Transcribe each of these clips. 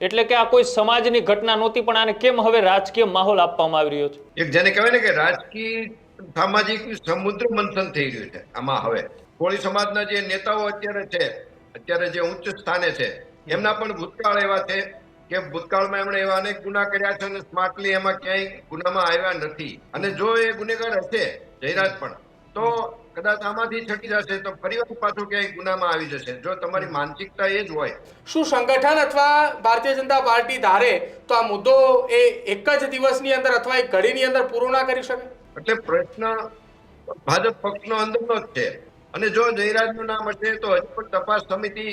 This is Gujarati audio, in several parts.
એટલે કે આ કોઈ સમાજની ઘટના નહોતી, પણ આને કેમ હવે રાજકીય માહોલ આપવામાં આવી રહ્યો છે? એક જેને કહેવાય ને કે રાજકીય સામાજિક સમુદ્ર મંથન થઈ રહ્યું છે આમાં હવે. કોળી સમાજના જે નેતાઓ અત્યારે છે, અત્યારે જે ઉચ્ચ સ્થાને છે, એમના પણ ભૂતકાળ એવા છે કે ભૂતકાળમાં એમણે એવા અનેક ગુના કર્યા છે અને સ્માર્ટલી એમાં ક્યાંય ગુનામાં આવ્યા નથી. અને જો એ ગુનેગાર હશે, જયરાજ પણ, તો કદાચ આમાંથી છટી જશે તો ફરીવાર પાછું ક્યાંય ગુનામાં આવી જશે. જો તમારી માનસિકતા એ જ હોય. શું સંગઠન અથવા ભારતીય જનતા પાર્ટી ધારે તો આ મુદ્દો એ એક જ દિવસની અંદર અથવા એક ઘડીની અંદર પૂરો ના કરી શકે? એટલે પ્રશ્ન ભાજપ પક્ષનો અંદરનો જ છે. અને જો જયરાજનું નામ હશે તો હજી પણ તપાસ સમિતિ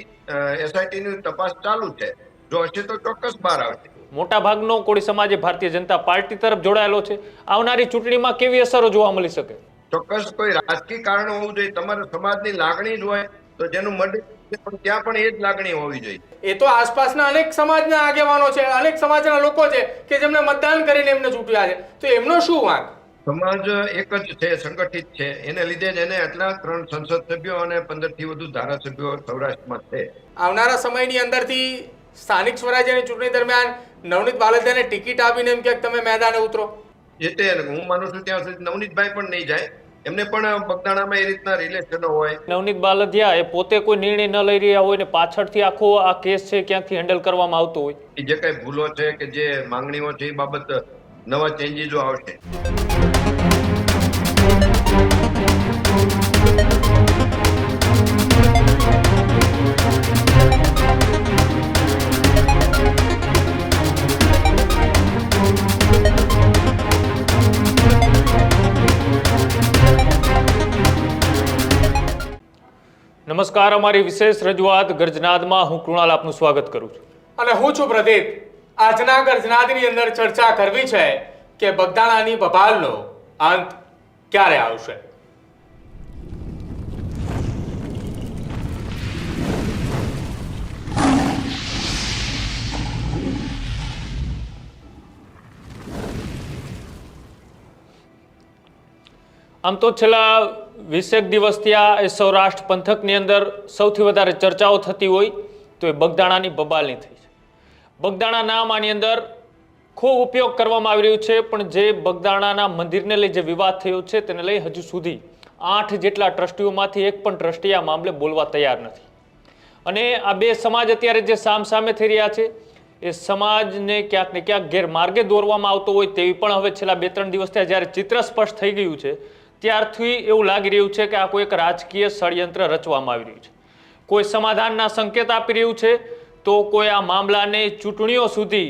એસઆઈટીની તપાસ ચાલુ છે. જો હશે તો ચોક્કસ બહાર આવશે. મોટા ભાગનો કોળી સમાજ ભારતીય જનતા પાર્ટી તરફ જોડાયેલો છે. આવનારી ચૂંટણીમાં કેવી અસરો જોવા મળી શકે? ચોક્કસ કોઈ રાજકીય કારણ હોવું જોઈએ તમારા સમાજની લાગણી જ હોય તો જેનું પણ ત્યાં પણ એ જ લાગણી હોવી જોઈએ. એ તો આસપાસના અનેક સમાજના આગેવાનો છે અનેક સમાજના લોકો છે કે જેમને મતદાન કરીને એમને ચૂંટ્યા છે. તો એમનો શું વાંક? સમાજ એક જ છે સંગઠિત છે. એને લીધે જ એને આટલા ત્રણ સંસદ સભ્યો અને પંદરથી વધુ ધારાસભ્યો સૌરાષ્ટ્રમાં છે. આવનારા સમયની અંદરથી સ્થાનિક સ્વરાજ્યની ચૂંટણી દરમિયાન નવનીત બાલદિયાને ટિકિટ આપીને એમ ક્યાંક તમે મેદાને ઉતરો. જે તે હું માનું છું ત્યાં સુધી નવનીતભાઈ પણ નહીં જાય. એમને પણ બગદાણામાં એ રીતના રિલેશનો હોય. નવનીત બાલધિયા એ પોતે કોઈ નિર્ણય ન લઈ રહ્યા હોય ને પાછળથી આખો આ કેસ છે ક્યાંથી હેન્ડલ કરવામાં આવતો હોય? જે કઈ ભૂલો છે કે જે માંગણીઓ છે એ બાબત નવા ચેન્જીસો આવશે. નમસ્કાર અમારી વિશેષ રજૂઆત ગર્જનાદમાં હું કૃણાલ આપનું સ્વાગત કરું છું. અને હું છું પ્રદીપ. આજના ગર્જનાદની અંદર ચર્ચા કરવી છે કે બગદાણાની બબાલનો અંત ક્યારે આવશે? આમ તો છેલ્લા વીસેક દિવસથી આ સૌરાષ્ટ્ર પંથકની અંદર સૌથી વધારે ચર્ચાઓ થતી હોય તો એ બગદાણાની બબાલની થઈ છે. બગદાણા નામ આની અંદર ખૂબ ઉપયોગ કરવામાં આવી રહ્યું છે, પણ જે બગદાણાના મંદિરને લઈ જે વિવાદ થયો છે તેને લઈ હજુ સુધી આઠ જેટલા ટ્રસ્ટીઓમાંથી એક પણ ટ્રસ્ટી આ મામલે બોલવા તૈયાર નથી. અને આ બે સમાજ અત્યારે જે સામ સામે થઈ રહ્યા છે, એ સમાજને ક્યાંક ને ક્યાંક ગેરમાર્ગે દોરવામાં આવતો હોય તેવી પણ હવે છેલ્લા બે ત્રણ દિવસથી જ્યારે ચિત્ર સ્પષ્ટ થઈ ગયું છે ત્યારથી એવું લાગી રહ્યું છે કે આ કોઈ એક રાજકીય ષડયંત્ર રચવામાં આવી રહ્યું છે. કોઈ સમાધાનના સંકેત આપી રહ્યું છે તો કોઈ આ મામલાને ચૂંટણીઓ સુધી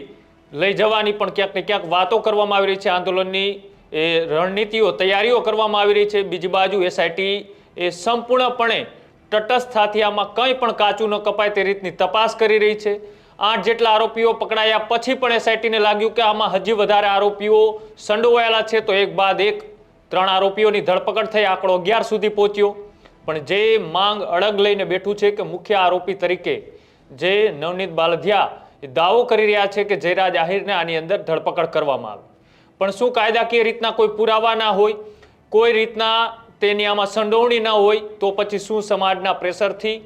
લઈ જવાની પણ ક્યાંક ને ક્યાંક વાતો કરવામાં આવી રહી છે. આંદોલનની એ રણનીતિઓ, તૈયારીઓ કરવામાં આવી રહી છે. બીજી બાજુ એસઆઈટી એ સંપૂર્ણપણે તટસ્થતાથી આમાં કંઈ પણ કાચું ન કપાય તે રીતની તપાસ કરી રહી છે. આઠ જેટલા આરોપીઓ પકડાયા પછી પણ એસઆઈટીને લાગ્યું કે આમાં હજી વધારે આરોપીઓ સંડોવાયેલા છે. તો એક બાદ એક ત્રણ આરોપીઓની ધરપકડ થઈ, આંકડો અગિયાર સુધી પહોંચ્યો. પણ જે માંગ અડગ લઈને બેઠું છે કે મુખ્ય આરોપી તરીકે જે નવનીત બાલધિયા એ દાવો કરી રહ્યા છે કે જયરાજ આહિરને આની અંદર ધરપકડ કરવામાં આવે. પણ શું કાયદાકીય રીતના કોઈ પુરાવા ના હોય, કોઈ રીતના તેની આમાં સંડોવણી ન હોય, તો પછી શું સમાજના પ્રેશરથી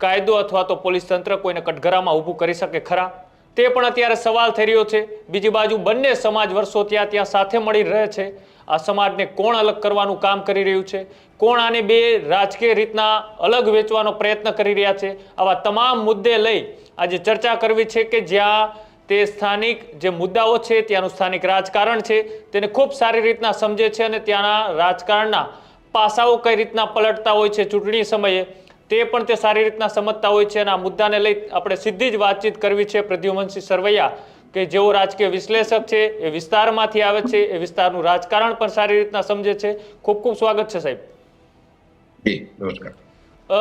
કાયદો અથવા તો પોલીસ તંત્ર કોઈને કટઘરામાં ઊભું કરી શકે ખરા? તે પણ અત્યારે સવાલ થઈ રહ્યો છે. બીજી બાજુ બંને સમાજ વર્ષો ત્યાં ત્યાં સાથે મળી રહે છે. આ સમાજને કોણ અલગ કરવાનું કામ કરી રહ્યું છે? કોણ આને બે રાજકીય રીતના અલગ વેચવાનો પ્રયત્ન કરી રહ્યા છે? આવા તમામ મુદ્દે લઈ આજે ચર્ચા કરવી છે કે જ્યાં તે સ્થાનિક જે મુદ્દાઓ છે, ત્યાંનું સ્થાનિક રાજકારણ છે, તેને ખૂબ સારી રીતના સમજે છે અને ત્યાંના રાજકારણના પાસાઓ કઈ રીતના પલટતા હોય છે ચૂંટણી સમયે, તે પણ તે સારી રીતના સમજતા હોય છે અને આ મુદ્દાને લઈ આપણે સીધી જ વાતચીત કરવી છે પ્રદ્યુમનસિંહ સરવૈયા. કે જેઓ રાજકીય વિશ્લેષક છે એ વિસ્તારમાંથી આવે છે એ વિસ્તારનું રાજકારણ પણ સારી રીતના સમજે છે. ખૂબ ખૂબ સ્વાગત છે સાહેબ.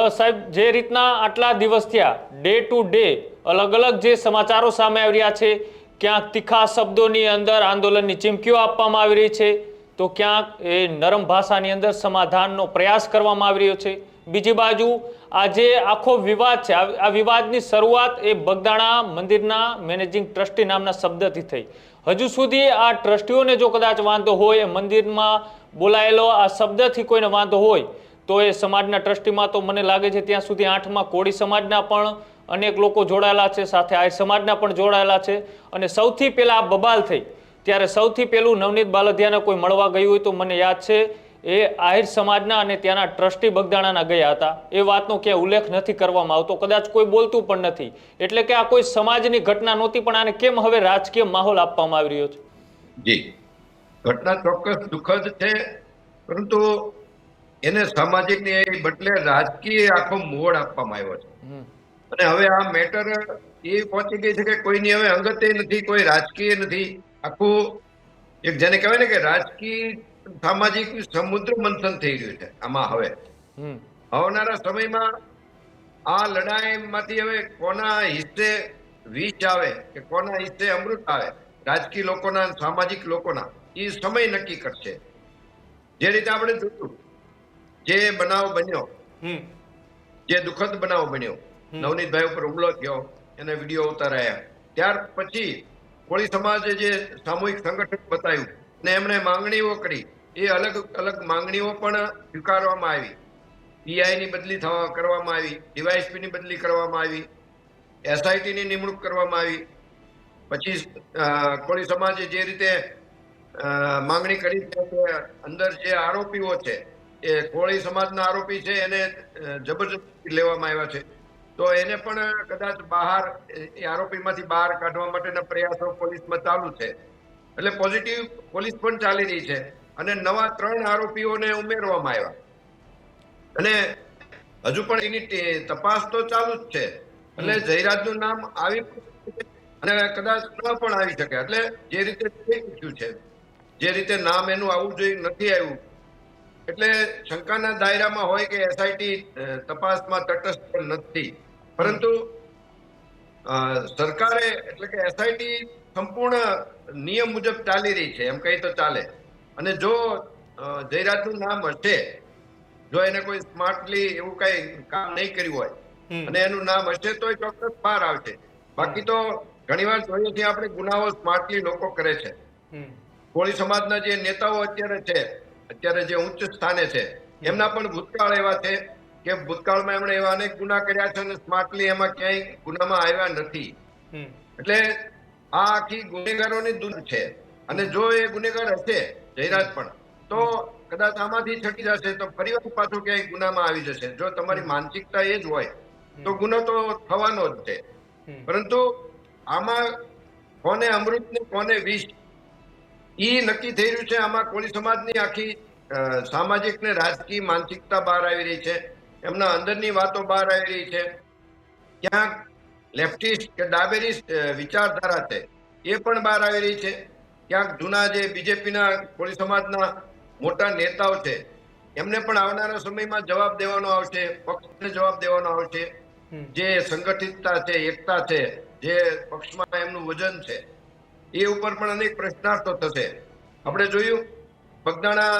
સાહેબ જે રીતના આટલા દિવસ થયા ડે ટુ ડે અલગ અલગ જે સમાચારો સામે આવી રહ્યા છે ક્યાંક તીખા શબ્દોની અંદર આંદોલનની ચીમકીઓ આપવામાં આવી રહી છે તો ક્યાંક એ નરમ ભાષાની અંદર સમાધાનનો પ્રયાસ કરવામાં આવી રહ્યો છે. બીજી બાજુ આ જે આખો વિવાદ છે. આ વિવાદની શરૂઆત એ બગદાણા મંદિરના મેનેજિંગ ટ્રસ્ટી નામના શબ્દથી થઈ. હજુ સુધી આ ટ્રસ્ટીઓને જો કદાચ વાંધો હોય, એ મંદિરમાં બોલાયેલો આ શબ્દથી કોઈને વાંધો હોય, તો એ સમાજના ટ્રસ્ટીમાં તો મને લાગે છે ત્યાં સુધી આઠમાં કોળી સમાજના પણ અનેક લોકો જોડાયેલા છે, સાથે આય સમાજના પણ જોડાયેલા છે. અને સૌથી પહેલાં આ બબાલ થઈ. ત્યારે સૌથી પહેલું નવનીત બાલધિયાને કોઈ મળવા ગયું હોય તો મને યાદ છે એ આહિર સમાજના અને ત્યાંના ટ્રસ્ટી બગદાણાના ગયા હતા. એ વાતનો ક્યાંય ઉલ્લેખ નથી કરવામાં આવતો કદાચ કોઈ બોલતું પણ નથી. એટલે કે આ કોઈ સમાજની ઘટના નહોતી પણ આને કેમ હવે રાજકીય માહોલ આપવામાં આવી રહ્યો છે? જી. ઘટના ચોક્કસ દુઃખદ છે પરંતુ એને સામાજિક ન્યાય બદલે રાજકીય આખો મોડ આપવામાં આવ્યો છે. અને હવે આ મેટર એ પહોંચી ગઈ છે કે કોઈની હવે અંગતે નથી કોઈ રાજકીય નથી. આખું એક જેને કહેવાય ને કે રાજકીય સામાજિક સમુદ્ર મંથન થઈ રહ્યું છે આમાં હવે. આવનારા સમયમાં આ લડાઈમાંથી હવે કોના હિસ્સે વિષ આવે કે કોના હિસ્સે અમૃત આવે રાજકીય લોકોના સામાજિક લોકોના એ સમય નક્કી કરશે. જે રીતે આપણે જોયું જે બનાવ બન્યો જે દુઃખદ બનાવ બન્યો. નવનીતભાઈ ઉપર હુમલો થયો એને વીડિયો ઉતારાયા. ત્યાર પછી કોળી સમાજે જે સામૂહિક સંગઠન બતાવ્યું ને એમણે માંગણીઓ કરી, એ અલગ અલગ માંગણીઓ પણ સ્વીકારવામાં આવી. પીઆઈની બદલી થવા કરવામાં આવી, ડીવાયએસપીની બદલી કરવામાં આવી, એસઆઈટીની નિમણૂક કરવામાં આવી. પછી કોળી સમાજે જે રીતે માંગણી કરી છે કે અંદર જે આરોપીઓ છે, એ કોળી સમાજના આરોપી છે, એને જબરજસ્તી લેવામાં આવ્યા છે. તો એને પણ કદાચ બહાર એ- આરોપીમાંથી બહાર કાઢવા માટેના પ્રયાસો પોલીસમાં ચાલુ છે. એટલે પોઝિટિવ પોલીસ પણ ચાલી રહી છે અને નવા ત્રણ આરોપીઓને ઉમેરવામાં આવ્યા. અને હજુ પણ એની તપાસ તો ચાલુ જ છે. એટલે જયરાજનું નામ આવી અને કદાચ ન પણ આવી શકે. એટલે જે રીતે થઈ ચૂક્યું છે જે રીતે નામ એનું આવવું જોઈએ નથી આવ્યું એટલે શંકાના દાયરામાં હોય કે એસઆઈટી તપાસમાં તટસ્થ પણ નથી. પરંતુ સરકારે એટલે કે એસઆઈટી સંપૂર્ણ નિયમ મુજબ ચાલી રહી છે એમ કહી તો ચાલે. અને જો જયરાજનું નામ હશે જો એને કોઈ સ્માર્ટલી એવું કઈ કામ નહીં કર્યું હોય અને એનું નામ હશે તો એ ચોક્કસ બહાર આવશે. બાકી તો ઘણીવાર જોઈએ છીએ આપણે ગુનાઓ સ્માર્ટલી લોકો કરે છે. કોળી સમાજના જે નેતાઓ અત્યારે છે અત્યારે જે ઉચ્ચ સ્થાને છે એમના પણ ભૂતકાળ એવા છે કે ભૂતકાળમાં એમણે એવા અનેક ગુના કર્યા છે અને સ્માર્ટલી એમાં ક્યાંય ગુનામાં આવ્યા નથી. એટલે આ આખી ગુનેગારોની દૂર છે અને જો એ ગુનેગાર હશે જયરાજ પણ તો કદાચ આમાંથી છટી જશે તો ફરીવાર પાછો ક્યાંય ગુનામાં આવી જશે. જો તમારી માનસિકતા એ જ હોય તો ગુનો તો થવાનો જ છે. પરંતુ આમાં કોને અમૃત ને કોને વિષ ઈ નક્કી થઈ રહ્યું છે આમાં કોળી સમાજની આખી સામાજિક ને રાજકીય માનસિકતા બહાર આવી રહી છે. એમના અંદરની વાતો બહાર આવી રહી છે. ક્યાંક લેફ્ટિસ્ટ કે ડાબેરિસ્ટ વિચારધારા છે એ પણ બહાર આવી રહી છે. ક્યાંક જૂના જે બીજેપીના કોળી સમાજના મોટા નેતાઓ છે એમને પણ આવનારા સમયમાં જવાબ દેવાનો આવશે પક્ષને જવાબ દેવાનો આવશે. જે સંગઠિતતા છે એકતા છે જે પક્ષમાં એમનું વજન છે એ ઉપર પણ અનેક પ્રશ્નાર્થો થશે. આપણે જોયું બગદાણા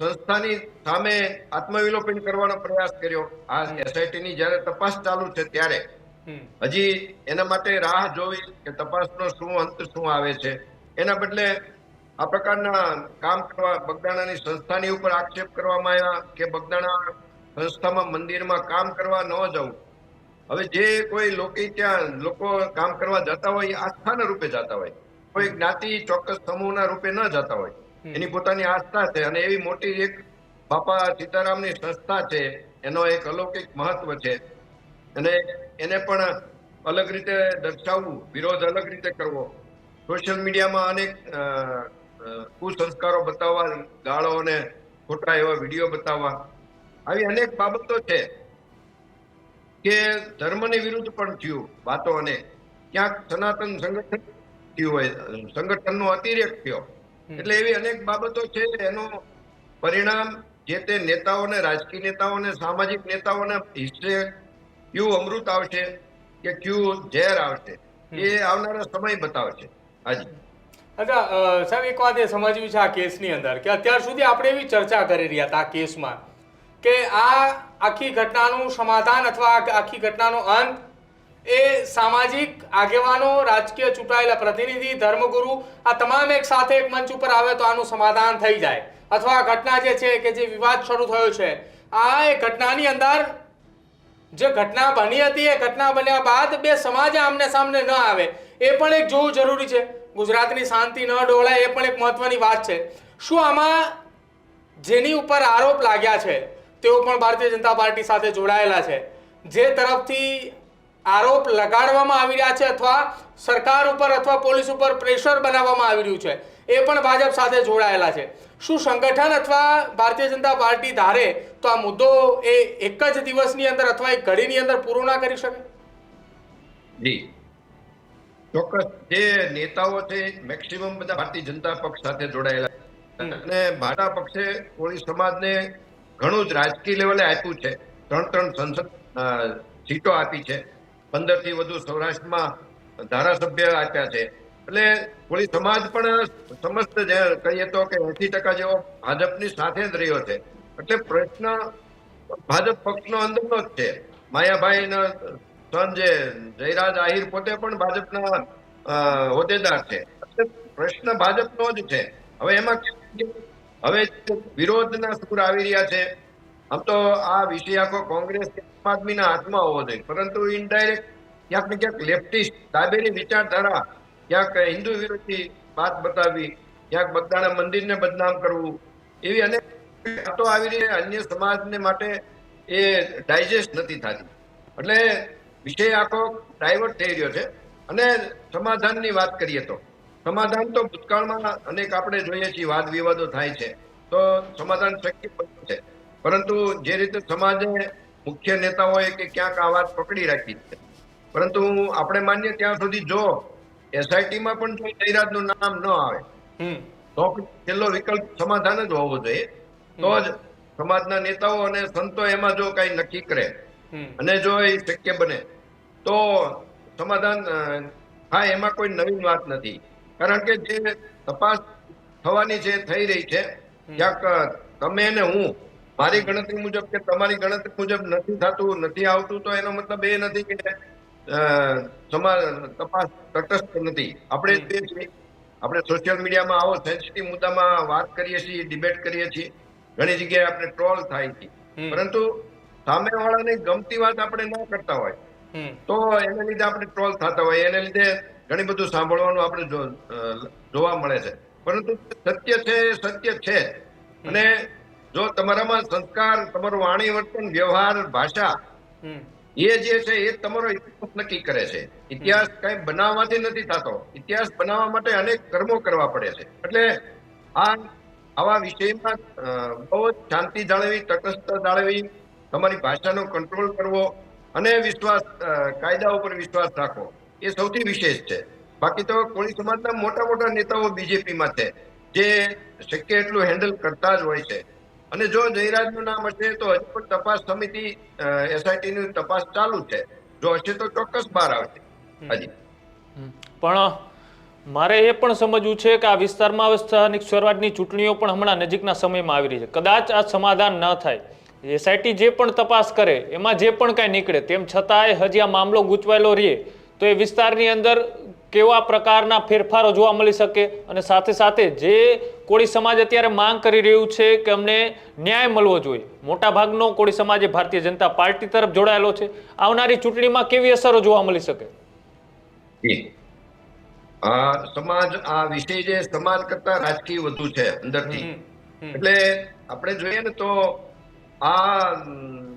સંસ્થાની સામે આત્મવિલોપન કરવાનો પ્રયાસ કર્યો. આ એસઆઈટીની જયારે તપાસ ચાલુ છે ત્યારે. હજી એના માટે રાહ જોવી કે તપાસનો શું અંત શું આવે છે. એના બદલે આ પ્રકારના કામ કરવા બગદાણાની સંસ્થાની ઉપર આક્ષેપ કરવામાં આવ્યા કે બગદાણા સંસ્થામાં મંદિરમાં કામ કરવા ન જવું. હવે જે કોઈ લોકો ત્યાં લોકો કામ કરવા જતા હોય એ આસ્થાના રૂપે જતા હોય. કોઈ જ્ઞાતિ ચોક્કસ સમૂહના રૂપે ન જતા હોય. એની પોતાની આસ્થા છે અને એવી મોટી એક બાપા સીતારામની સંસ્થા છે એનો એક અલૌકિક મહત્વ છે. અને એને પણ અલગ રીતે દર્શાવવું વિરોધ અલગ રીતે કરવો. સોશિયલ મીડિયામાં અનેક કુસંસ્કારો બતાવવા ગાળો અને ખોટા એવા વીડિયો બતાવવા. આવી અનેક બાબતો છે કે ધર્મની વિરુદ્ધ પણ થયું વાતો અને ક્યાંક સનાતન સંગઠન થયું હોય સંગઠનનો અતિરેક થયો. એટલે એવી અનેક બાબતો છે એનું પરિણામ જે તે નેતાઓને રાજકીય નેતાઓને સામાજિક નેતાઓને હિસ્સે ક્યુ અમૃત આવશે કે ક્યુ ઝેર આવશે? એ આવનારા સમય બતાવશે. હાજી. અચ્છા સાહેબ એક વાત એ સમજવી છે આ કેસની અંદર કે અત્યાર સુધી આપણે એવી ચર્ચા કરી રહ્યા હતા આ કેસમાં કે આ આખી ઘટનાનું સમાધાન અથવા આખી ઘટનાનો અંત એ સામાજિક આગેવાનો, રાજકીય ચૂંટાયેલા પ્રતિનિધિ, ધર્મગુરુ, આ તમામ એક સાથે એક મંચ ઉપર આવે તો આનું સમાધાન થઈ જાય. અથવા ઘટના જે છે કે જે વિવાદ શરૂ થયો છે, આ એ ઘટનાની અંદર જે ઘટના બની હતી, એ ઘટના બન્યા બાદ બે સમાજ આમને સામને ન આવે. એ પણ એક જોવું જરૂરી છે. ગુજરાતની શાંતિ ન ડોળાય, એ પણ એક મહત્વની વાત છે. શું આમાં જેની ઉપર આરોપ લાગ્યા છે, તેઓ પણ ભારતીય જનતા પાર્ટી સાથે જોડાયેલા છે. જે તરફથી આરોપ લગાડવામાં આવી રહ્યા છે અથવા સરકાર ઉપર અથવા પોલીસ ઉપર પ્રેશર બનાવવામાં આવી રહ્યું છે. એ પણ ભાજપ સાથે જોડાયેલા છે. શું સંગઠન અથવા ભારતીય જનતા પાર્ટી ધારે તો આ મુદ્દો એ એક જ દિવસની અંદર અથવા એક ઘડીની અંદર પૂરો ના કરી શકે? જી. ચોક્કસ. જે નેતાઓ છે મેક્સિમમ બધા ભારતીય જનતા પક્ષ સાથે જોડાયેલા અને ભાજપા પક્ષે કોળી સમાજને ઘણું જ રાજકીય લેવલે આપ્યું છે. ત્રણ ત્રણ સંસદ સીટો આપી છે. પંદરથી વધુ સૌરાષ્ટ્રમાં ધારાસભ્ય આપ્યા છે. એટલે કોળી સમાજ પણ સમસ્ત જે કહીએ તો કે એસી ટકા જેવો ભાજપની સાથે જ રહ્યો છે. એટલે પ્રશ્ન ભાજપ પક્ષનો અંદરનો જ છે. માયાભાઈ સન જે જયરાજ આહિર પોતે પણ ભાજપના હોદ્દેદાર છે. પ્રશ્ન ભાજપનો જ છે. હવે એમાં હવે વિરોધના સૂર આવી રહ્યા છે. આમ તો આ વિષય આખો કોંગ્રેસ આમ આદમીના હાથમાં હોવો જોઈએ. પરંતુ ઇનડાયરેક્ટ ક્યાંક ને ક્યાંક લેફ્ટિસ્ટ ડાબેરી વિચારધારા ક્યાંક હિન્દુ વિરોધી વાત બતાવી, ક્યાંક બગદાણા મંદિરને બદનામ કરવું, એવી અનેક વાતો આવી રહી અન્ય સમાજને માટે એ ડાયજેસ્ટ નથી થતી. એટલે વિષય આખો ડાયવર્ટ થઈ રહ્યો છે. અને સમાધાનની વાત કરીએ તો, સમાધાન તો ભૂતકાળમાં અનેક આપણે જોઈએ છીએ, વાદ વિવાદો થાય છે. તો સમાધાન શક્ય બન્યું છે. પરંતુ જે રીતે સમાજે મુખ્ય નેતાઓએ કે ક્યાંક આ વાત પકડી રાખી છે પરંતુ આપણે માનીએ ત્યાં સુધી જો એસઆઈટીમાં પણ જો જયરાજનું નામ ન આવે તો છેલ્લો વિકલ્પ સમાધાન જ હોવો જોઈએ. તો જ સમાજના નેતાઓ અને સંતો એમાં જો કઈ નક્કી કરે અને જો એ શક્ય બને તો સમાધાન હા એમાં કોઈ નવીન વાત નથી. કારણ કે જે તપાસ થવાની છે થઈ રહી છે ક્યાંક તમે ને હું મારી ગણતરી મુજબ કે તમારી ગણતરી મુજબ નથી થતું નથી આવતું તો એનો મતલબ એ નથી કે તપાસ તટસ્થ નથી. આપણે તે આપણે સોશિયલ મીડિયામાં આવો સેન્સિટિવ મુદ્દામાં વાત કરીએ છીએ ડિબેટ કરીએ છીએ ઘણી જગ્યાએ આપણે ટ્રોલ થાય છે. પરંતુ સામેવાળાને ગમતી વાત આપણે ન કરતા હોય તો એને લીધે આપણે ટ્રોલ થતા હોય. એને લીધે ઘણી બધું સાંભળવાનું આપણે જોવા મળે છે. પરંતુ સત્ય છે એ સત્ય છે અને જો તમારામાં સંસ્કાર તમારું વાણી વર્તન વ્યવહાર ભાષા એ જે છે એ તમારો ઇતિહાસ નક્કી કરે છે. ઇતિહાસ કઈ બનાવવાથી નથી થતો. ઇતિહાસ બનાવવા માટે અનેક કર્મો કરવા પડે છે. એટલે આ આવા વિષયમાં બહુ જ શાંતિ જાળવી તટસ્થ જાળવી તમારી ભાષાનો કંટ્રોલ કરવો અને વિશ્વાસ કાયદા ઉપર વિશ્વાસ રાખવો એ સૌથી વિશેષ છે. બાકી તો કોળી સમાજના મોટા મોટા નેતાઓ બીજેપીમાં છે. જે શક્ય એટલું હેન્ડલ કરતા જ હોય છે. અને જો જયરાજનું નામ હશે તો હજી પણ તપાસ સમિતિ એસઆઈટીની તપાસ ચાલુ છે. જો હશે તો ચોક્કસ બહાર આવશે. હજી. પણ મારે એ પણ સમજવું છે કે આ વિસ્તારમાં હવે સ્થાનિક સ્વરાજની ચૂંટણીઓ પણ હમણાં નજીકના સમયમાં આવી રહી છે. કદાચ આ સમાધાન ન થાય. એસઆઈટી જે પણ તપાસ કરે એમાં જે પણ કાંઈ નીકળે તેમ છતાંય હજી આ મામલો ગૂંચવાયેલો રહે તો એ વિસ્તારની અંદર કેવા પ્રકારના ફેરફારો જોવા મળી શકે અને સાથે સાથે જે કોળી સમાજ અત્યારે માંગ કરી રહ્યું છે કે અમને ન્યાય મળવો જોઈએ. મોટાભાગનો કોળી સમાજ એ ભારતીય જનતા પાર્ટી તરફ જોડાયેલો છે. આવનારી ચૂંટણીમાં કેવી અસરો જોવા મળી શકે? આ સમાજ આ વિષય જે સમાજ કરતા રાજકીય વધુ છે અંદરથી. એટલે આપણે જોઈએ ને તો આ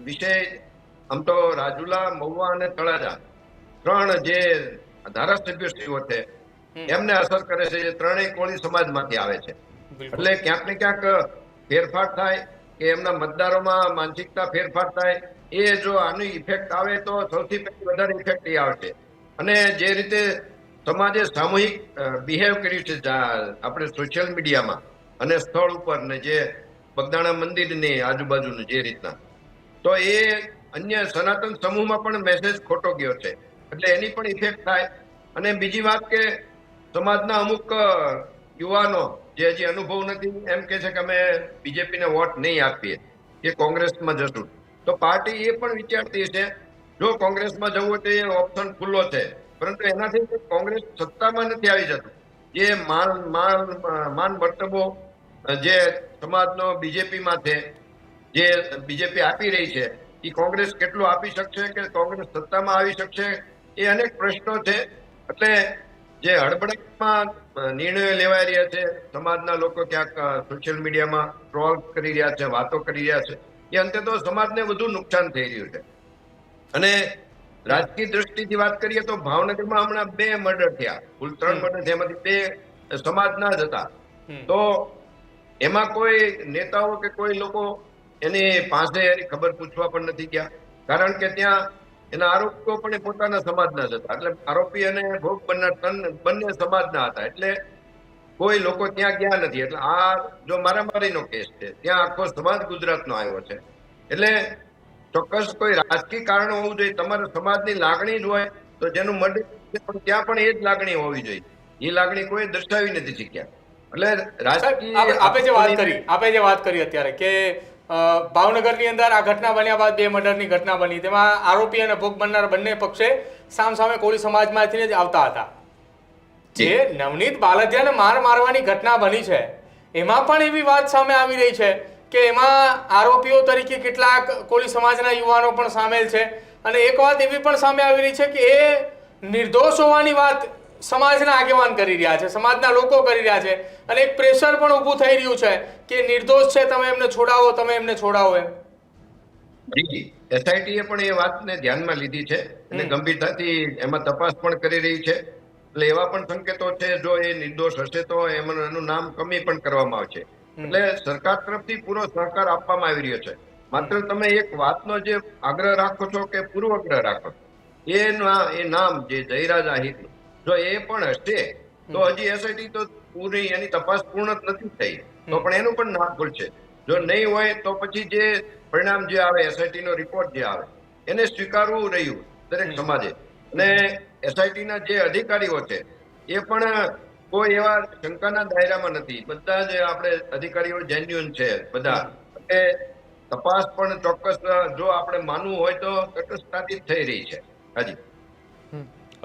વિષય આમ તો રાજુલા મહુવા અને તળાજા ત્રણ જે ધારાસભ્યશ્રીઓ છે એમને અસર કરે છે જે ત્રણેય કોળી સમાજમાંથી આવે છે. એટલે ક્યાંક ને ક્યાંક ફેરફાર થાય કે એમના મતદારોમાં માનસિકતા ફેરફાર થાય. એ જો આની ઇફેક્ટ આવે તો સૌથી પહેલી વધારે ઇફેક્ટ એ આવશે. અને જે રીતે સમાજે સામૂહિક બિહેવ કર્યું છે આપણે સોશિયલ મીડિયામાં અને સ્થળ ઉપર ને જે બગદાણા મંદિરની આજુબાજુનું જે રીતના. તો એ અન્ય સનાતન સમૂહમાં પણ મેસેજ ખોટો ગયો છે. એટલે એની પણ ઇફેક્ટ થાય. અને બીજી વાત કે સમાજના અમુક યુવાનો જે હજી અનુભવ નથી, એમ કે છે કે અમે બીજેપીને વોટ નહીં આપીએ કે કોંગ્રેસમાં જશું. તો પાર્ટી એ પણ વિચારતી છે જો કોંગ્રેસમાં જવું હોય તો એ ઓપ્શન ખુલ્લો છે. પરંતુ એનાથી કોંગ્રેસ સત્તામાં નથી આવી જતું. જે માન માન માન મર્તબો જે સમાજનો બીજેપીમાં છે, જે બીજેપી આપી રહી છે એ કોંગ્રેસ કેટલું આપી શકશે કે કોંગ્રેસ સત્તામાં આવી શકશે? એ અનેક પ્રશ્નો છે. એટલે જે હડબડાટમાં નિર્ણયો લેવાઈ રહ્યા છે સમાજના લોકો ક્યાંક સોશિયલ મીડિયામાં ટ્રોલ કરી રહ્યા છે વાતો કરી રહ્યા છે એ અંતે તો સમાજને વધુ નુકસાન થઈ રહ્યું છે. અને રાજકીય દ્રષ્ટિથી વાત કરીએ તો ભાવનગરમાં હમણાં બે મર્ડર થયા. કુલ ત્રણ મર્ડર થયા. એમાંથી બે સમાજના જ હતા. તો એમાં કોઈ નેતાઓ કે કોઈ લોકો એની પાસે એની ખબર પૂછવા પણ નથી ગયા. કારણ કે ત્યાં એના આરોપીઓ પણ એ પોતાના સમાજના જ હતા. એટલે આરોપી અને ભોગ બનનાર બંને સમાજના હતા. એટલે કોઈ લોકો ત્યાં ગયા નથી. એટલે આ જો મારામારીનો કેસ છે ત્યાં આખો સમાજ ગુજરાતનો આવ્યો છે. એટલે ચોક્કસ કોઈ રાજકીય કારણ હોવું જોઈએ. તમારા સમાજની લાગણી જ હોય તો જેનું મર્ડર પણ ત્યાં પણ એ જ લાગણી હોવી જોઈએ. એ લાગણી કોઈ દર્શાવી નથી શીખ્યા એટલે રાજકીય આપે જે વાત કરી આપે જે વાત કરી અત્યારે કે ભાવનગરની અંદર આ ઘટના બન્યા બાદ બે મર્ડરની ઘટના બની. તેમાં આરોપી અને ભોગ બનનાર બંને પક્ષે સામ સામે કોળી સમાજમાંથી જ આવતા હતા. જે નવનીત બાલધિયાને માર મારવાની ઘટના બની છે. એમાં પણ એવી વાત સામે આવી રહી છે કે એમાં આરોપીઓ તરીકે કેટલાક કોળી સમાજના યુવાનો પણ સામેલ છે. અને એક વાત એવી પણ સામે આવી રહી છે કે એ નિર્દોષ હોવાની વાત સમાજના આગેવાન કરી રહ્યા છે સમાજના લોકો કરી રહ્યા છે અને એક પ્રેશર પણ ઊભું થઈ રહ્યું છે કે નિર્દોષ છે તમે એમને છોડાવો તમે એમને છોડાવો એમ. જી એસઆઈટી એ પણ એ વાતને ધ્યાનમાં લીધી છે અને ગંભીરતાથી એમાં તપાસ પણ કરી રહી છે. એટલે એવા પણ સંકેતો છે જો એ નિર્દોષ હશે તો એનું નામ કમી પણ કરવામાં આવશે. એટલે સરકાર તરફથી પૂરો સહકાર આપવામાં આવી રહ્યો છે. માત્ર તમે એક વાતનો જે આગ્રહ રાખો છો કે પૂર્વગ્રહ રાખો. એ ના- એ નામ જે જયરાજ આહિર જો એ પણ હશે તો હજી એસઆઈટી તો પૂરી એની તપાસ પૂર્ણ નથી થઈ. તો પણ એનું પણ નામ ખુલશે જો નહીં હોય તો પછી જે પરિણામ જે આવે એસઆઈટી નો રિપોર્ટ જે આવે એને સ્વીકારવું રહ્યું દરેક સમાજે. અને એસઆઈટી ના જે અધિકારીઓ છે એ પણ કોઈ એવા શંકાના દાયરામાં નથી. બધા જ આપણે અધિકારીઓ જેન્યુઅન છે બધા. એટલે તપાસ પણ ચોક્કસ જો આપણે માનવું હોય તો તટસ્થતાથી થઈ રહી છે. હાજી.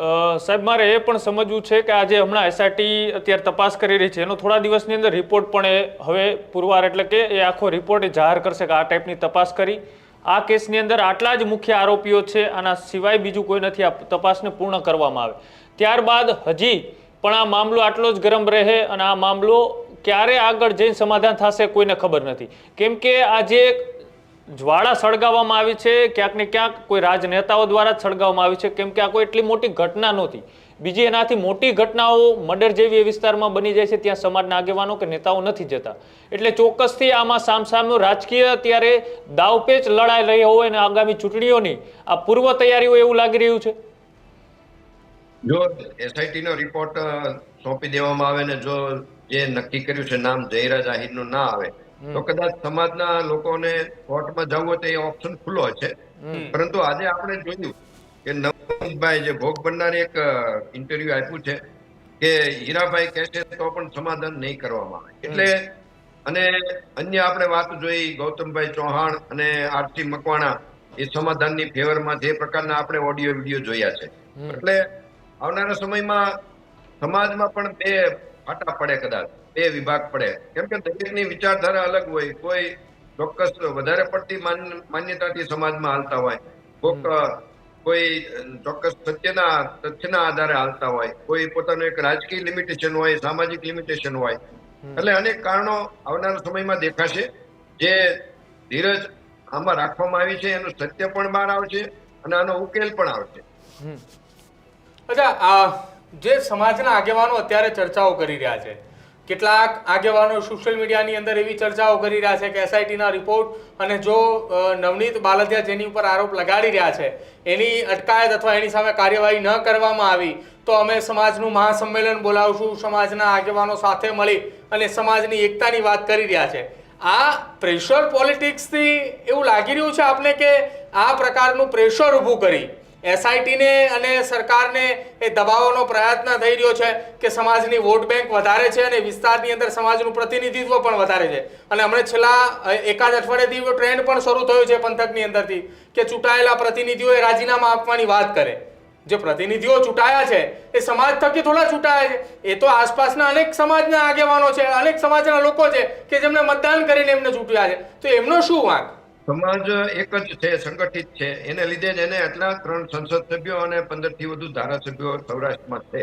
સાહેબ, મારે એ પણ સમજવું છે કે આજે હમણાં એસઆઈટી અત્યારે તપાસ કરી રહી છે. એનો થોડા દિવસની અંદર રિપોર્ટ પણ એ હવે પુરવાર, એટલે કે એ આખો રિપોર્ટ એ જાહેર કરશે કે આ ટાઈપની તપાસ કરી. આ કેસની અંદર આટલા જ મુખ્ય આરોપીઓ છે, આના સિવાય બીજું કોઈ નથી. આ તપાસને પૂર્ણ કરવામાં આવે. ત્યારબાદ હજી પણ આ મામલો આટલો જ ગરમ રહે અને આ મામલો ક્યારે આગળ જઈને સમાધાન થશે કોઈને ખબર નથી. કેમ કે આજે જ્વાળા સળગાવવામાં આવી છે. ક્યાંક ને ક્યાંક કોઈ રાજનેતાઓ દ્વારા જ સળગાવવામાં આવી છે. કેમ કે આ કોઈ એટલી મોટી ઘટના નહોતી. બીજી એનાથી મોટી ઘટનાઓ મર્ડર જેવી એ વિસ્તારમાં બની જાય છે. ત્યાં સમાજના આગેવાનો કે નેતાઓ નથી જતા. એટલે ચોક્કસથી આમાં સામસામનું રાજકીય અત્યારે દાવપેચ લડાઈ રહી હોય અને આગામી ચૂંટણીઓની આ પૂર્વ તૈયારીઓ એવું લાગી રહ્યું છે? જો એસઆઈટી નો રિપોર્ટ સોંપી દેવામાં આવે ને જો જે નક્કી કર્યું છે નામ જયરાજ આહિરનું ના આવે તો કદાચ સમાજના લોકોને કોર્ટમાં જવું હોય તો એ ઓપ્શન ખુલ્લો છે. પરંતુ આજે આપણે જોયું કે નવનીતભાઈ જે ભોગ બનનાર એક ઇન્ટરવ્યુ આપ્યું છે કે હીરાભાઈ કહેશે તો પણ સમાધાન નહીં કરવામાં આવે. એટલે અને અન્ય આપણે વાત જોઈ ગૌતમભાઈ ચૌહાણ અને આરસી મકવાણા એ સમાધાનની ફેવરમાં જે પ્રકારના આપણે ઓડિયો વીડિયો જોયા છે. એટલે આવનારા સમયમાં સમાજમાં પણ બે ફાટા પડે કદાચ. બે વિભાગ પડે. કેમ કે દરેકની વિચારધારા અલગ હોય. કોઈ ચોક્કસ વધારે પડતી માન્યતાથી સમાજમાં હાલતા હોય. કોક કોઈ ચોક્કસ સત્યના તથ્યના આધારે હાલતા હોય. કોઈ પોતાનું એક રાજકીય લિમિટેશન હોય સામાજિક લિમિટેશન હોય. એટલે અનેક કારણો આવનારા સમયમાં દેખાશે. જે ધીરજ આમાં રાખવામાં આવી છે એનું સત્ય પણ બહાર આવશે અને આનો ઉકેલ પણ આવશે. અચ્છા આ જે સમાજના આગેવાનો અત્યારે ચર્ચાઓ કરી રહ્યા છે કેટલાક આગેવાનો સોશિયલ મીડિયાની અંદર એવી ચર્ચાઓ કરી રહ્યા છે કે એસઆઈટીના રિપોર્ટ અને જો નવનીત બાલદિયા જેની ઉપર આરોપ લગાડી રહ્યા છે, એની અટકાયત અથવા એની સામે કાર્યવાહી ન કરવામાં આવી, તો અમે સમાજનું મહાસંમેલન બોલાવશું, સમાજના આગેવાનો સાથે મળી અને સમાજની એકતાની વાત કરી રહ્યા છે. આ પ્રેશર પોલિટિક્સથી એવું લાગી રહ્યું છે આપને કે આ પ્રકારનું પ્રેશર ઊભું કરી એસઆઈટીને અને સરકારને એ દબાવવાનો પ્રયત્ન થઈ રહ્યો છે કે સમાજની વોટ બેંક વધારે છે અને વિસ્તારની અંદર સમાજનું પ્રતિનિધિત્વ પણ વધારે છે. અને હમણાં છેલ્લા એકાદ અઠવાડિયાથી ટ્રેન્ડ પણ શરૂ થયો છે પંથકની અંદરથી કે ચૂંટાયેલા પ્રતિનિધિઓએ રાજીનામા આપવાની વાત કરે. જે પ્રતિનિધિઓ ચૂંટાયા છે, એ સમાજ થકી થોડા ચૂંટાયા છે. એ તો આસપાસના અનેક સમાજના આગેવાનો છે, અનેક સમાજના લોકો છે કે જેમને મતદાન કરીને એમને ચૂંટ્યા છે. તો એમનો શું વાંક? સમાજ એક જ છે સંગઠિત છે. એને લીધે જ એને આટલા ત્રણ સંસદ સભ્યો અને પંદરથી વધુ ધારાસભ્યો સૌરાષ્ટ્રમાં છે.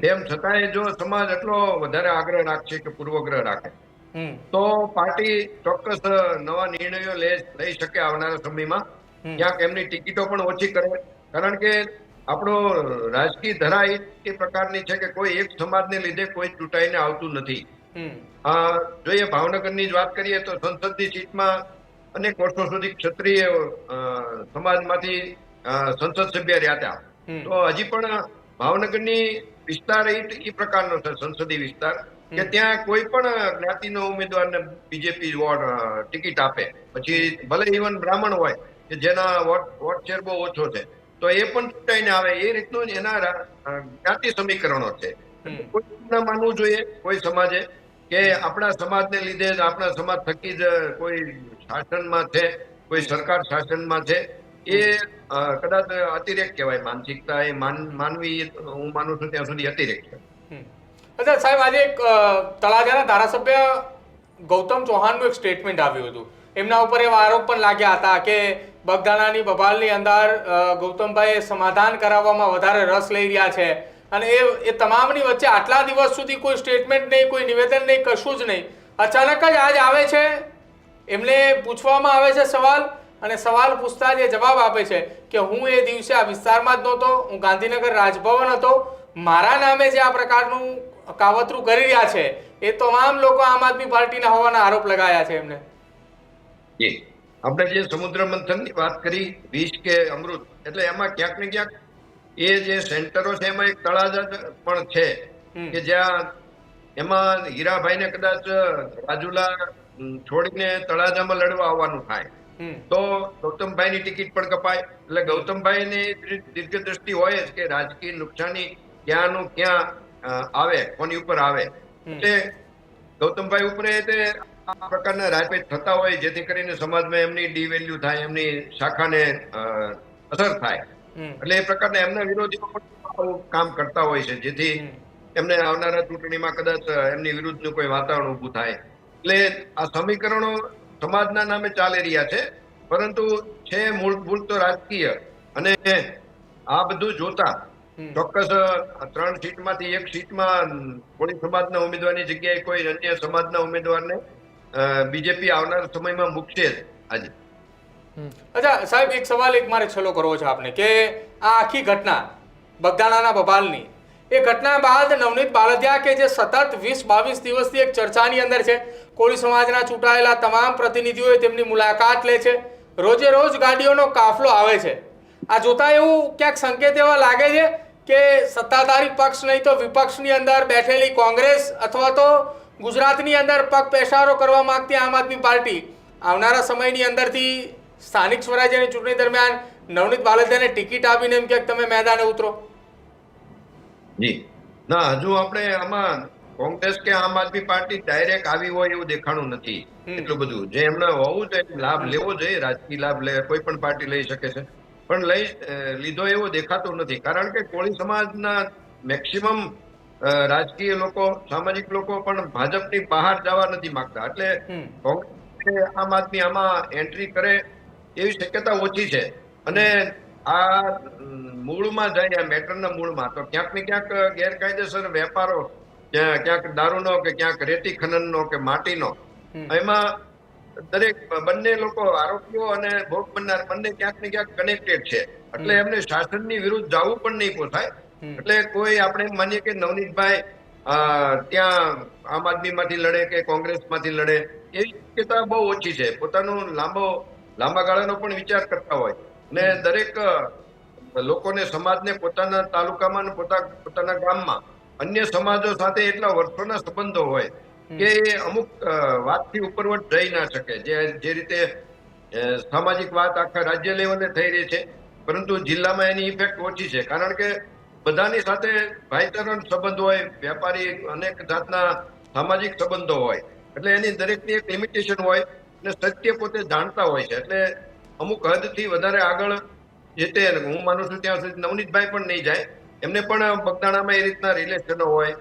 તેમ છતાંય જો સમાજ એટલો વધારે આગ્રહ રાખશે કે પૂર્વગ્રહ રાખે તો પાર્ટી ચોક્કસ નવા નિર્ણયો લઈ શકે આવનારા સમયમાં. ક્યાંક એમની ટિકિટો પણ ઓછી કરે. કારણ કે આપણો રાજકીય ધરા એ એ પ્રકારની છે કે કોઈ એક સમાજને લીધે કોઈ ચૂંટાઈને આવતું નથી. જોઈએ ભાવનગરની જ વાત કરીએ તો સંસદની સીટમાં અનેક વર્ષો સુધી ક્ષત્રિય સમાજમાંથી સંસદ સભ્ય રહ્યા હતા. તો હજી પણ ભાવનગરની વિસ્તાર એ પ્રકારનો છે સંસદીય વિસ્તાર કે ત્યાં કોઈ પણ જ્ઞાતિનો ઉમેદવારને બીજેપી વોટ અ, ટિકિટ આપે. પછી ભલે ઇવન બ્રાહ્મણ હોય કે જેના વોટ વોટ શેર બહુ ઓછો છે તો એ પણ ચૂંટાઈને આવે. એ રીતનું એના જ્ઞાતિ સમીકરણો છે. કોઈ ના માનવું જોઈએ કોઈ સમાજે કે આપણા સમાજને લીધે આપણા સમાજ થકી જ કોઈ શાસનમાં છે, કોઈ સરકાર શાસનમાં છે, એ કદાચ અતિરેક કહેવાય માનસિકતા, એ માનવી, હું માનું છું ત્યાં સુધી અતિરેક છે. અચ્છા, સાહેબ, આજે એક તળાજાના ધારાસભ્ય ગૌતમ ચૌહાણનું એક સ્ટેટમેન્ટ આવ્યું હતું. એમના ઉપર એવા આરોપ પણ લાગ્યા હતા કે બગદાણાની, બબાલની અંદર ગૌતમભાઈ સમાધાન કરાવવામાં વધારે રસ લઈ રહ્યા છે. અને એ એ તમામની વચ્ચે આટલા દિવસ સુધી કોઈ સ્ટેટમેન્ટ નહીં, કોઈ નિવેદન નહીં, કશું જ નહીં. અચાનક જ આજ આવે છે એમને પૂછવામાં આવે છે સવાલ અને સવાલ પૂછતા જે જવાબ આપે છે કે હું એ દિવસે આ વિસ્તારમાં જ નહોતો હું ગાંધીનગર રાજભવન હતો મારા નામે જે આ પ્રકારનું કાવતરું કરી રહ્યા છે એ તમામ લોકો આમ આદમી પાર્ટીના હોવાના આરોપ લગાયા છે એમને જી આપણે જે સમુદ્ર મંથનની વાત કરી વિષ કે અમૃત એટલે એમાં ક્યાંક ને ક્યાંક એ જે સેન્ટરો છે એમાં એક તળાજા પણ છે. કે જ્યાં એમાં હીરાભાઈને કદાચ રાજુલા છોડીને તળાજામાં લડવા આવવાનું થાય. તો ગૌતમભાઈની ટિકિટ પણ કપાય. એટલે ગૌતમભાઈની દીર્ઘ દ્રષ્ટિ હોય જ કે રાજકીય નુકસાની ક્યાંનું ક્યાં આવે કોની ઉપર આવે. એટલે ગૌતમભાઈ ઉપર તે આ પ્રકારના રાજપેટ થતા હોય જેથી કરીને સમાજમાં એમની ડી વેલ્યુ થાય એમની શાખાને અસર થાય. એટલે એ પ્રકારના એમના વિરોધીઓ પણ કામ કરતા હોય છે જેથી એમને આવનારા ચૂંટણીમાં કદાચ એમની વિરુદ્ધનું કોઈ વાતાવરણ ઊભું થાય. એટલે આ સમીકરણો સમાજના નામે ચાલી રહ્યા છે. પરંતુ છે મૂળ મૂળ તો રાજકીય. અને આ બધું જોતા ચોક્કસ ત્રણ સીટમાંથી એક સીટમાં કોળી સમાજના ઉમેદવારની જગ્યાએ કોઈ અન્ય સમાજના ઉમેદવારને બીજેપી આવનાર સમયમાં મૂકશે જ આજે. અચ્છા સાહેબ એક સવાલ એક મારે છેલ્લો કરવો છે આપને કે આ આખી ઘટના બગદાણાના બબાલની એ ઘટના બાદ નવનીત બાલદિયા કે જે સતત વીસ બાવીસ દિવસથી એક ચર્ચાની અંદર છે, કોળી સમાજના ચૂંટાયેલા તમામ પ્રતિનિધિઓએ તેમની મુલાકાત લે છે. રોજે રોજ ગાડીઓનો કાફલો આવે છે. આ જોતા એવું ક્યાંક સંકેત એવા લાગે છે કે સત્તાધારી પક્ષ નહીં તો વિપક્ષની અંદર બેઠેલી કોંગ્રેસ અથવા તો ગુજરાતની અંદર પગ પેશારો કરવા માંગતી આમ આદમી પાર્ટી આવનારા સમયની અંદરથી સ્થાનિક સ્વરાજ્યની ચૂંટણી દરમિયાન નવનીત બાલદિયાને ટિકિટ આપીને એમ ક્યાંક તમે મેદાને ઉતરો. જી. ના હજુ આપણે આમાં કોંગ્રેસ કે આમ આદમી પાર્ટી ડાયરેક્ટ આવી હોય એવું દેખાણું નથી. એટલું બધું. જે એમને હોવું જોઈએ લાભ લેવો જોઈએ રાજકીય લાભ લે કોઈ પણ પાર્ટી લઈ શકે છે. પણ લઈ લીધો એવો દેખાતો નથી. કારણ કે કોળી સમાજના મેક્સિમમ રાજકીય લોકો સામાજિક લોકો પણ ભાજપની બહાર જવા નથી માંગતા. એટલે. કોંગ્રેસ આમ આદમી આમાં એન્ટ્રી કરે એવી શક્યતા ઓછી છે. અને આ મૂળમાં જાય આ મેટરના મૂળમાં. તો ક્યાંક ને ક્યાંક ગેરકાયદેસર વેપારો ક્યાં- ક્યાંક દારૂનો કે ક્યાંક રેતી ખનનનો કે માટીનો. એમાં દરેક બંને લોકો આરોપીઓ અને ભોગ બનનાર બંને ક્યાંક ને ક્યાંક કનેક્ટેડ છે. એટલે એમને શાસનની વિરુદ્ધ જવું પણ નહીં પોસાય. એટલે કોઈ આપણે માનીએ કે નવનીતભાઈ ત્યાં આમ આદમીમાંથી લડે કે કોંગ્રેસમાંથી લડે એવી શક્યતા બહુ ઓછી છે. પોતાનું લાંબો લાંબા ગાળાનો પણ વિચાર કરતા હોય. ને દરેક લોકોને સમાજને પોતાના તાલુકામાં પોતા પોતાના ગામમાં અન્ય સમાજો સાથે એટલા વર્ષોના સંબંધો હોય કે એ અમુક વાતથી ઉપરવટ જઈ ના શકે. જે જે રીતે સામાજિક વાત આખા રાજ્ય લેવલે થઈ રહી છે પરંતુ જિલ્લામાં એની ઇફેક્ટ ઓછી છે. કારણ કે બધાની સાથે ભાઈચારાનો સંબંધ હોય વેપારી અનેક જાતના સામાજિક સંબંધો હોય એટલે એની દરેકની એક લિમિટેશન હોય અને સત્ય પોતે જાણતા હોય છે. એટલે અમુક હદથી વધારે આગળ જે તે હું માનું છું ત્યાં સુધી નવનીતભાઈ પણ નહીં જાય. એમને પણ બગદાણામાં એ રીતના રિલેશનો હોય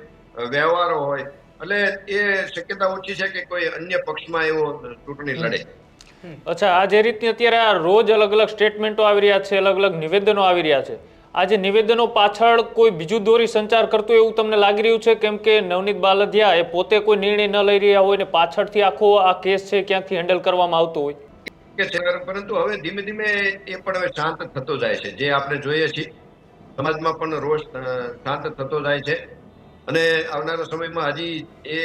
વ્યવહારો હોય. એટલે એ શક્યતા ઓછી છે કે કોઈ અન્ય પક્ષમાં એવો ચૂંટણી લડે. અચ્છા, આ જે રીતની અત્યારે આ રોજ અલગ અલગ સ્ટેટમેન્ટો આવી રહ્યા છે, અલગ અલગ નિવેદનો આવી રહ્યા છે. આ જે નિવેદનો પાછળ કોઈ બીજું દોરી સંચાર કરતું એવું તમને લાગી રહ્યું છે? કેમ કે નવનીત બાલધિયા એ પોતે કોઈ નિર્ણય ન લઈ રહ્યા હોય ને પાછળથી આખો આ કેસ છે ક્યાંકથી હેન્ડલ કરવામાં આવતો હોય? કે પરંતુ હવે ધીમે ધીમે એ પણ હવે શાંત થતો જાય છે. જે આપણે જોઈએ છીએ, સમાજમાં પણ રોષ શાંત થતો જાય છે. અને આવનારા સમયમાં હજી એ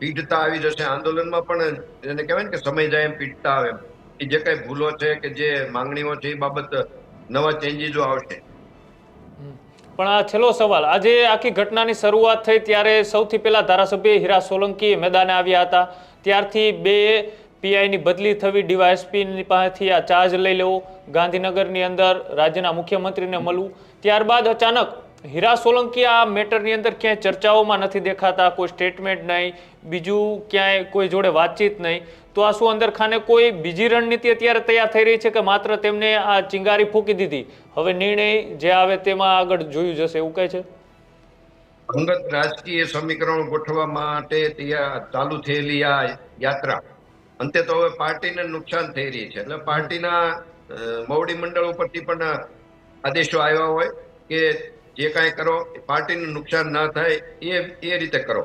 પીઢતા આવી જશે. આંદોલનમાં પણ એને કહેવાય ને કે સમય જાય એમ પીઢતા આવે એ જે કઈ ભૂલો છે કે જે માંગણીઓ છે, એ બાબત નવા ચેન્જીસો આવશે. પણ આ છેલ્લો સવાલ. આજે આખી ઘટનાની શરૂઆત થઈ ત્યારે સૌથી પહેલા ધારાસભ્ય હીરા સોલંકી મેદાને આવ્યા હતા. ત્યારથી બે પીઆઈની બદલી થવી ડીવાયએસપીની પાસેથી આ ચાર્જ લઈ લેવો, ગાંધીનગરની અંદર રાજ્યના મુખ્યમંત્રીને મળવું. ત્યારબાદ અચાનક હીરા સોલંકી આ મેટરની અંદર ક્યાંય ચર્ચાઓમાં નથી દેખાતા, કોઈ સ્ટેટમેન્ટ નહીં, બીજું ક્યાંય કોઈ જોડે વાતચીત નહીં. તો આ શું અંદર કોઈ બીજી રણનીતિ અત્યારે તૈયાર થઈ રહી છે કે માત્ર તેમને આ ચિંગારી ફૂંકી દીધી? હવે નિર્ણય જે આવે તેમાં આગળ જોયું જશે, એવું કહે છે? અંગત રાજકીય સમીકરણો ગોઠવવા માટે ચાલુ થયેલી આ યાત્રા અંતે તો હવે પાર્ટીને નુકસાન થઈ રહી છે. એટલે પાર્ટીના મોવડી મંડળ ઉપરથી પણ આદેશો આવ્યા હોય કે જે કાંઈ કરો, પાર્ટીને નુકસાન ના થાય, એ એ રીતે કરો.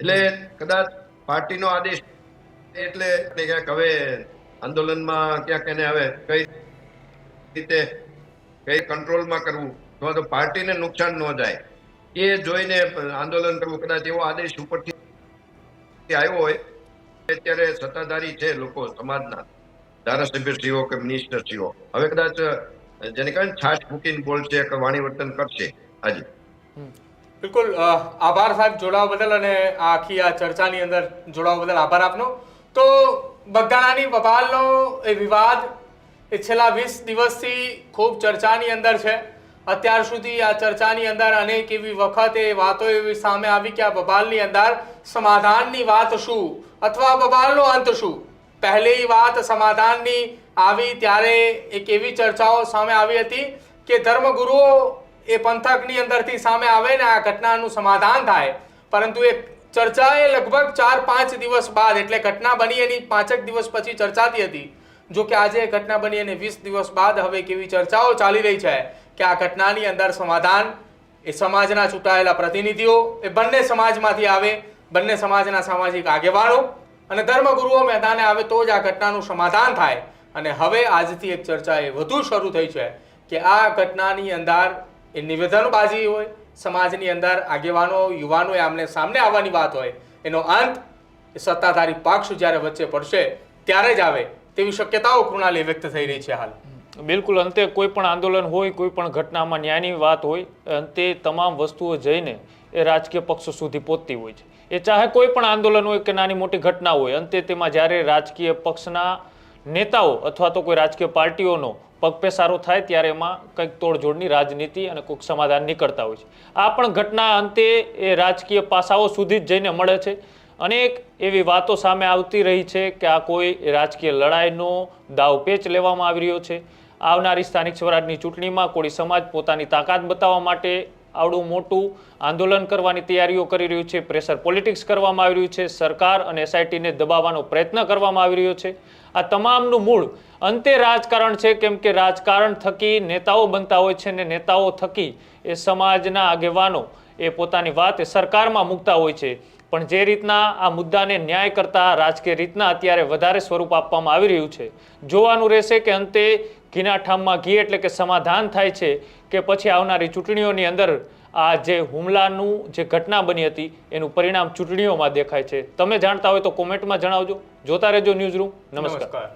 એટલે કદાચ પાર્ટીનો આદેશ એટલે ક્યાંક હવે આંદોલનમાં ક્યાંક એને હવે કઈ રીતે કઈ કંટ્રોલમાં કરવું, અથવા તો પાર્ટીને નુકસાન ન જાય, એ જોઈને આંદોલન કરવું. કદાચ એવો આદેશ ઉપરથી આવ્યો હોય અત્યારે સત્તાધારી છે લોકો સમાજના. ધારાસભ્યશ્રીઓ કે મિનિસ્ટરશ્રીઓ. હવે કદાચ જેને કહે છાશ ફૂકીને બોલશે કે વાણી કરશે. આજે બિલકુલ આભાર સાહેબ જોડાવા બદલ અને આખી આ ચર્ચાની અંદર જોડાવા બદલ આભાર આપનો. તો બગદાણાની બબાલનો એ વિવાદ એ છેલ્લા વીસ દિવસથી ખૂબ ચર્ચાની અંદર છે. અત્યાર સુધી આ ચર્ચાની અંદર અનેક એવી વખતે વાતો એવી સામે આવી કે આ બબાલની અંદર સમાધાનની વાત શું? અથવા બબાલનો અંત શું? પહેલી વાત સમાધાનની આવી ત્યારે એક એવી ચર્ચાઓ સામે આવી હતી કે ધર્મગુરુઓ એ પંથકની અંદરથી સામે આવે ને આ ઘટનાનું સમાધાન થાય. પરંતુ એ ચર્ચા એ લગભગ ચાર પાંચ દિવસ બાદ, એટલે ઘટના બની એની પાંચેક દિવસ પછી ચર્ચાતી હતી. જો કે આજે ઘટના બની અને વીસ દિવસ બાદ હવે કેવી ચર્ચાઓ ચાલી રહી છે. કે આ ઘટનાની અંદર સમાધાન એ સમાજના ચૂંટાયેલા પ્રતિનિધિઓ, એ બંને સમાજમાંથી આવે, બંને સમાજના સામાજિક આગેવાનો અને ધર્મગુરુઓ મેદાને આવે તો જ આ ઘટનાનું સમાધાન થાય. અને હવે આજથી એક ચર્ચા એ વધુ શરૂ થઈ છે કે આ ઘટનાની અંદર એ નિવેદનબાજી હોય, સમાજની અંદર આગેવાનો, યુવાનો આમને સામને આવવાની વાત હોય, એનો અંત એ સત્તાધારી પક્ષ જ્યારે વચ્ચે પડશે ત્યારે જ આવે તેવી શક્યતાઓ કૃણાલી વ્યક્ત થઈ રહી છે હાલ. બિલકુલ, અંતે કોઈ પણ આંદોલન હોય કોઈ પણ ઘટનામાં ન્યાયની વાત હોય, અંતે તમામ વસ્તુઓ જઈને એ રાજકીય પક્ષો સુધી પહોંચતી હોય છે. એ ચાહે કોઈ પણ આંદોલન હોય કે નાની મોટી ઘટના હોય, અંતે તેમાં જ્યારે રાજકીય પક્ષના નેતાઓ અથવા તો કોઈ રાજકીય પાર્ટીઓનો પગપેસારો થાય ત્યારે એમાં કંઈક તોડજોડની રાજનીતિ અને કોઈક સમાધાન નીકળતા હોય છે. આ પણ ઘટના અંતે એ રાજકીય પાસાઓ સુધી જ જઈને મળે છે. અનેક એવી વાતો સામે આવતી રહી છે કે આ કોઈ રાજકીય લડાઈનો દાવપેચ લેવામાં આવી રહ્યો છે. આવનારી સ્થાનિક સ્વરાજની ચૂંટણીમાં કોળી સમાજ પોતાની તાકાત બતાવવા માટે આવડું મોટું આંદોલન કરવાની તૈયારીઓ કરી રહ્યું છે. પ્રેશર પોલિટિક્સ કરવામાં આવી રહ્યું છે. સરકાર અને એસઆઈટીને દબાવવાનો પ્રયત્ન કરવામાં આવી રહ્યો છે. આ તમામનું મૂળ અંતે રાજકારણ છે. કેમ કે રાજકારણ થકી નેતાઓ બનતા હોય છે ને નેતાઓ થકી એ સમાજના આગેવાનો એ પોતાની વાત સરકારમાં મૂકતા હોય છે. પણ જે રીતના આ મુદ્દાને ન્યાય કરતા રાજકીય રીતના અત્યારે વધારે સ્વરૂપ આપવામાં આવી રહ્યું છે. જોવાનું રહેશે કે અંતે ઘીના ઠામમાં ઘી એટલે કે સમાધાન થાય છે કે પછી આવનારી ચૂંટણીઓની અંદર આ જે હુમલાનું જે ઘટના બની હતી, એનું પરિણામ ચૂંટણીઓમાં દેખાય છે. તમે જાણતા હોય તો કોમેન્ટમાં જણાવજો. જોતા રહેજો ન્યૂઝ રૂમ. નમસ્કાર.